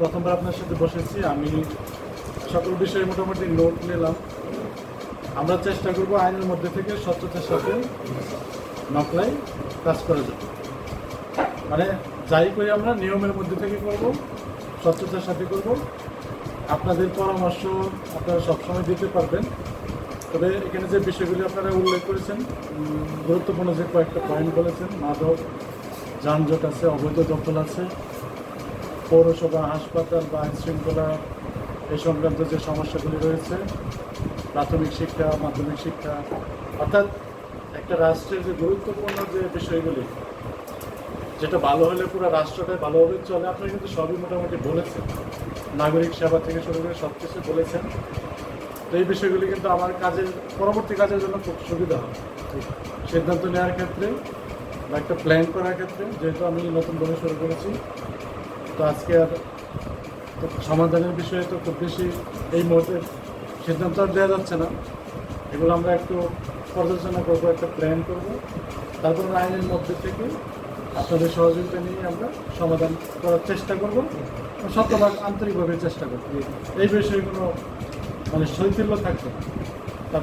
প্রথমবার আপনার সাথে বসেছি, আমি সকল বিষয়ে মোটামুটি নোট নিলাম। আমরা চেষ্টা করব আইনের মধ্যে থেকে স্বচ্ছতার সাথে নকলাই কাজ করা যাবে মানে যাই করি আমরা, নিয়মের মধ্যে থেকে করব, স্বচ্ছতার সাথে করব। আপনাদের পরামর্শ আপনারা সবসময় দিতে পারবেন। তবে এখানে যে বিষয়গুলি আপনারা উল্লেখ করেছেন গুরুত্বপূর্ণ যে কয়েকটা পয়েন্ট বলেছেন, মাদক, যানজট আছে, অবৈধ দখল আছে পৌরসভা, হাসপাতাল বা আইন শৃঙ্খলা এই সংক্রান্ত যে সমস্যাগুলি রয়েছে, প্রাথমিক শিক্ষা, মাধ্যমিক শিক্ষা, অর্থাৎ একটা রাষ্ট্রের যে গুরুত্বপূর্ণ যে বিষয়গুলি, যেটা ভালো হলে পুরো রাষ্ট্রটাই ভালোভাবে চলে আপনি কিন্তু সবই মোটামুটি বলেছেন। নাগরিক সেবা থেকে শুরু করে সব কিছু বলেছেন। তো এই বিষয়গুলি কিন্তু আমার কাজের, পরবর্তী কাজের জন্য খুব সুবিধা হয় সিদ্ধান্ত নেওয়ার ক্ষেত্রে বা একটা প্ল্যান করার ক্ষেত্রে যেহেতু আমি নতুন নতুনভাবে শুরু করেছি তো আজকে আর সমাধানের বিষয়ে তো খুব বেশি এই মুহূর্তে সিদ্ধান্ত আর দেওয়া যাচ্ছে না। এগুলো আমরা একটু পর্যালোচনা করব, একটা প্ল্যান করব। তারপর আইনের মধ্যে থেকে আপনাদের সহযোগিতা নিয়ে আমরা সমাধান করার চেষ্টা করব শতভাগ আন্তরিকভাবে চেষ্টা করব। এই বিষয়ে কোনো মানে শৈথিল্য থাকবে না।